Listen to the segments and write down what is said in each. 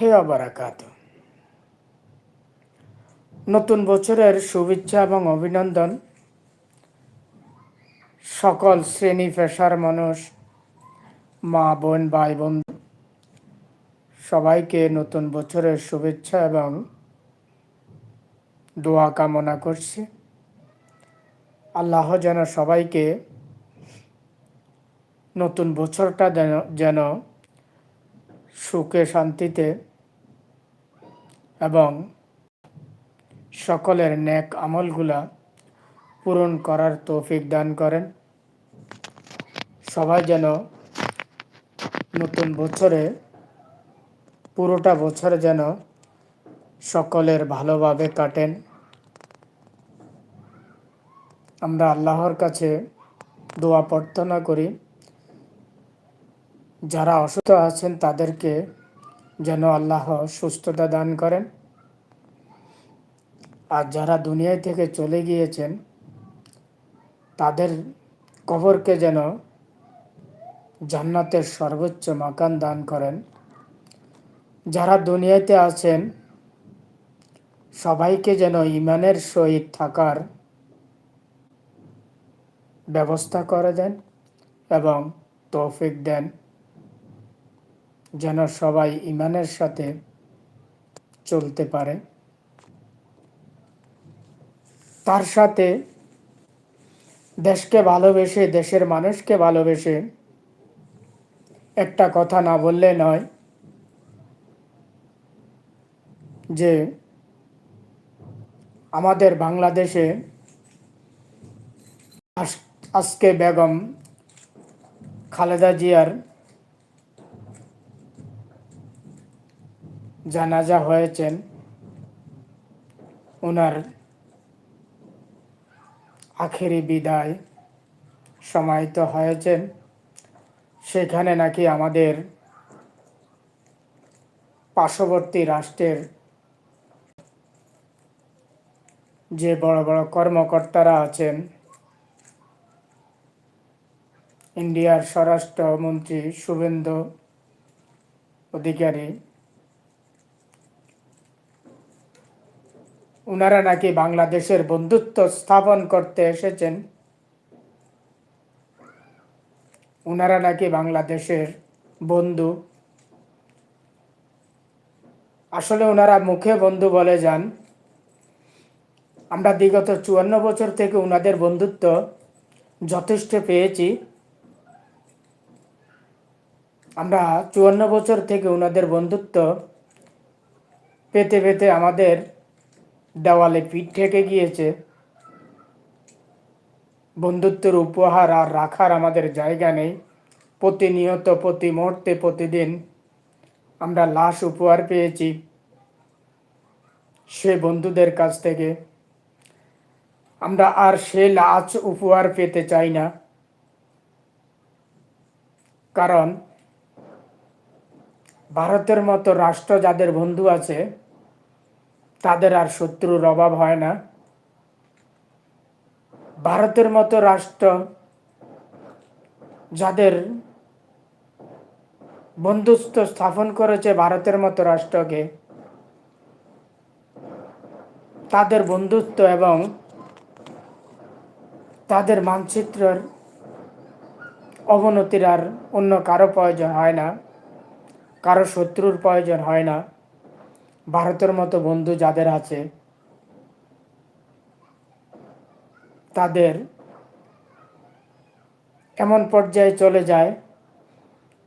হে অবরাকাত নতুন বছরের শুভেচ্ছা এবং অভিনন্দন। সকল শ্রেণি পেশার মানুষ, মা, বোন, ভাই, বন্ধু, সবাইকে নতুন বছরের শুভেচ্ছা এবং দোয়া কামনা করছি। আল্লাহ যেন সবাইকে নতুন বছরটা যেন যেন সুখে শান্তিতে এবং সকলের ন্যাক আমলগুলা পূরণ করার তৌফিক দান করেন। সবাই যেন নতুন বছরে, পুরোটা বছর যেন সকলের ভালোভাবে কাটেন। আমরা আল্লাহর কাছে দোয়া প্রার্থনা করি, যারা অসুস্থ আছেন তাদেরকে যেন আল্লাহ সুস্থতা দান করেন। আর যারা দুনিয়া থেকে চলে গিয়েছেন, তাদের কবরকে যেন জান্নাতের সর্বোচ্চ মাকান দান করেন। যারা দুনিয়াতে আছেন, সবাইকে যেন ইমানের সহিত থাকার ব্যবস্থা করে দেন এবং তৌফিক দেন। যেন সবাই ইমানের সাথে চলতে পারে। তার সাথে দেশকে ভালোবেসে, দেশের মানুষকে ভালোবেসে একটা কথা না বললে নয় যে আমাদের বাংলাদেশে আজকে বেগম খালেদা জিয়ার জানাজা হয়েছেন। ওনার আখেরি বিদায় সমাহিত হয়েছেন। সেখানে নাকি আমাদের পার্শ্ববর্তী রাষ্ট্রের যে বড় বড় কর্মকর্তারা আছেন, ইন্ডিয়ার স্বরাষ্ট্রমন্ত্রী শুভেন্দু অধিকারী ওনারা নাকি বাংলাদেশের বন্ধুত্ব স্থাপন করতে এসেছেন? ওনারা নাকি বাংলাদেশের বন্ধু? আসলে ওনারা মুখে বন্ধু বলে যান। আমরা বিগত চুয়ান্ন বছর থেকে ওনাদের বন্ধুত্ব যথেষ্ট পেয়েছি। আমরা চুয়ান্ন বছর থেকে ওনাদের বন্ধুত্ব পেতে পেতে আমাদের দেওয়ালে পিঠ থেকে গিয়েছে। বন্ধুত্বের উপহার আর রাখার আমাদের জায়গা নেই। প্রতিনিয়ত, প্রতি মুহূর্তে, প্রতিদিন আমরা লাশ উপহার পেয়েছি সে বন্ধুদের কাছ থেকে। আমরা আর সে লাশ উপহার পেতে চাই না। কারণ ভারতের মতো রাষ্ট্র যাদের বন্ধু আছে তাদের আর শত্রুর অভাব হয় না। ভারতের মতো রাষ্ট্র যাদের বন্ধুত্ব স্থাপন করেছে ভারতের মতো রাষ্ট্রকে, তাদের বন্ধুত্ব এবং তাদের মানচিত্রের অবনতির আর অন্য কারও প্রয়োজন হয় না, কারও শত্রুর প্রয়োজন হয় না। ভারতের মতো বন্ধু যাদের আছে, তাদের এমন পর্যায়ে চলে যায়,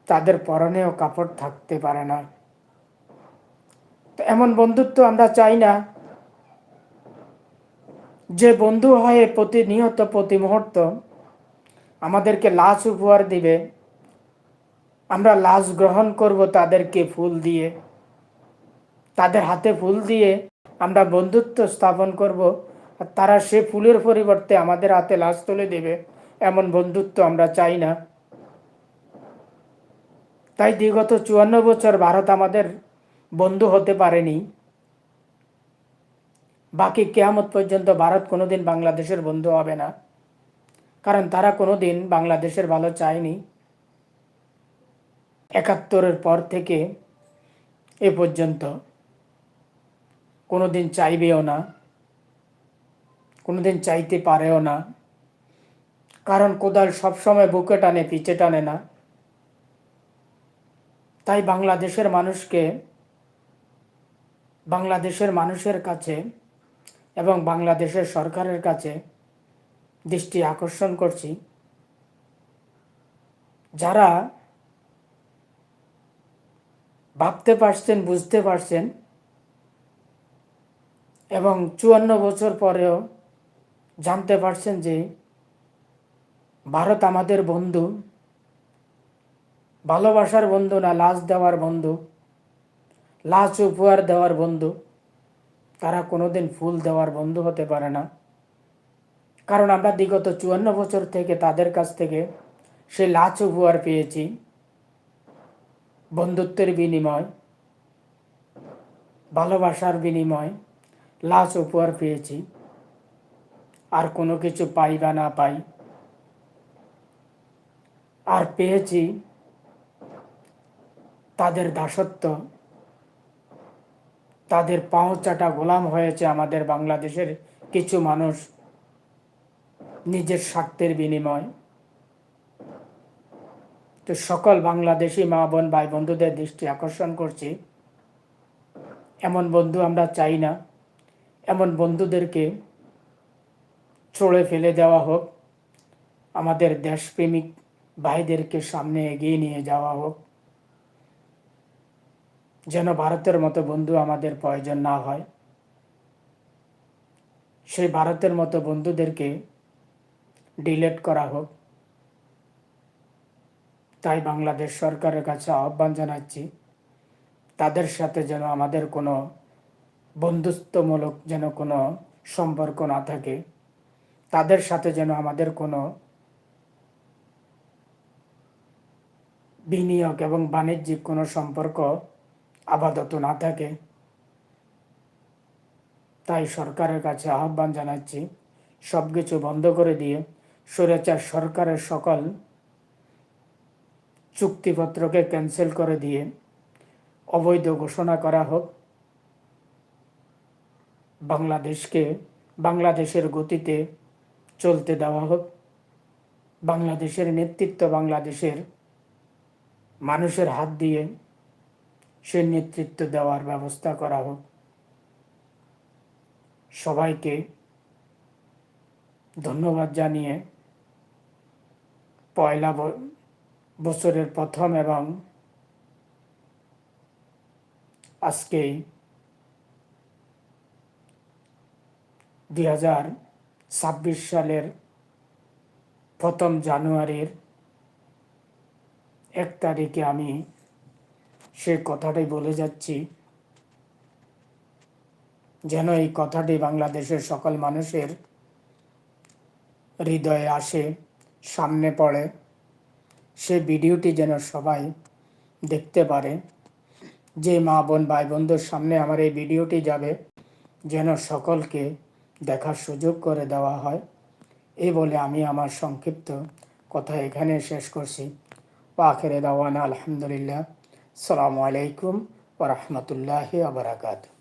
তাদের পরনেও কাপড় থাকতে পারে না। তো এমন বন্ধুত্ব আমরা চাই না। যে বন্ধু হয়ে প্রতিনিয়ত, প্রতি মুহূর্ত আমাদেরকে লাশ উপহার দিবে, আমরা লাশ গ্রহণ করব তাদেরকে ফুল দিয়ে। তাদের হাতে ফুল দিয়ে আমরা বন্ধুত্ব স্থাপন করব আর তারা সে ফুলের পরিবর্তে আমাদের হাতে লাশ তুলে দেবে। এমন বন্ধুত্ব আমরা চাই না। তাই বিগত চুয়ান্ন বছর ভারত আমাদের বন্ধু হতে পারেনি। বাকি কেয়ামত পর্যন্ত ভারত কোনোদিন বাংলাদেশের বন্ধু হবে না। কারণ তারা কোনোদিন বাংলাদেশের ভালো চায়নি। একাত্তরের পর থেকে এ পর্যন্ত কোনোদিন চাইবেও না, কোনোদিন চাইতে পারেও না। কারণ কোদাল সবসময় বুকে টানে পিছে টানে না। তাই বাংলাদেশের মানুষকে, বাংলাদেশের মানুষের কাছে এবং বাংলাদেশের সরকারের কাছে দৃষ্টি আকর্ষণ করছি। যারা ভাবতে পারছেন, বুঝতে পারছেন এবং চুয়ান্ন বছর পরেও জানতে পারছেন যে ভারত আমাদের বন্ধু, ভালোবাসার বন্ধু না, লাশ দেওয়ার বন্ধু, লাশ উপহার দেওয়ার বন্ধু, তারা কোনোদিন ফুল দেওয়ার বন্ধু হতে পারে না। কারণ আমরা বিগত চুয়ান্ন বছর থেকে তাদের কাছ থেকে সে লাচ উপহার পেয়েছি। বন্ধুত্বের বিনিময়, ভালোবাসার বিনিময় লাশ উপহার পেয়েছি। আর কোনো কিছু পাই বা না পাই, আর পেয়েছি তাদের দাসত্ব, তাদের পাঁচাটা গোলাম হয়েছে আমাদের বাংলাদেশের কিছু মানুষ নিজের স্বার্থের বিনিময়। তো সকল বাংলাদেশি মা বোন, ভাই বন্ধুদের দৃষ্টি আকর্ষণ করছি। এমন বন্ধু আমরা চাই না। এমন বন্ধুদেরকে ছড়ে ফেলে দেওয়া হোক, আমাদের দেশপ্রেমিক ভাইদেরকে সামনে এগিয়ে নিয়ে যাওয়া হোক, যেন ভারতের মতো বন্ধু আমাদের প্রয়োজন না হয়। সেই ভারতের মতো বন্ধুদেরকে ডিলেট করা হোক। তাই বাংলাদেশ সরকারের কাছে আহ্বান জানাচ্ছি, তাদের সাথে যেন আমাদের কোনো বন্ধুত্বমূলক যেন কোনো সম্পর্ক না থাকে, তাদের সাথে যেন আমাদের কোনো বিনিয়োগ এবং বাণিজ্যিক কোনো সম্পর্ক আপাতত না থাকে। তাই সরকারের কাছে আহ্বান জানাচ্ছি সব কিছু বন্ধ করে দিয়ে স্বৈরাচার সরকারের সকল চুক্তিপত্রকে ক্যান্সেল করে দিয়ে অবৈধ ঘোষণা করা হোক। বাংলাদেশকে, বাংলাদেশের গতিতে চলতে দেওয়া হোক। বাংলাদেশের নেতৃত্ব বাংলাদেশের মানুষের হাত দিয়ে সে নেতৃত্ব দেওয়ার ব্যবস্থা করা হোক। সবাইকে ধন্যবাদ জানিয়ে পয়লা বছরের প্রথম এবং আজকেই দুই হাজার ছাব্বিশ সালের প্রথম জানুয়ারির এক তারিখে আমি সে কথাটাই বলে যাচ্ছি। যেন এই কথাটি বাংলাদেশের সকল মানুষের হৃদয়ে আসে, সামনে পড়ে। সে ভিডিওটি যেন সবাই দেখতে পারে। যে মা বোন, ভাই বন্ধুর সামনে আমার এই ভিডিওটি যাবে, যেন সকলকে দেখার সুযোগ করে দেওয়া হয়। এই বলে আমি আমার সংক্ষিপ্ত কথা এখানে শেষ করছি। পাখের দাওয়ানা, আলহামদুলিল্লাহ। সালামু আলাইকুম ওরহমতুল্লাহ আবরাকাতু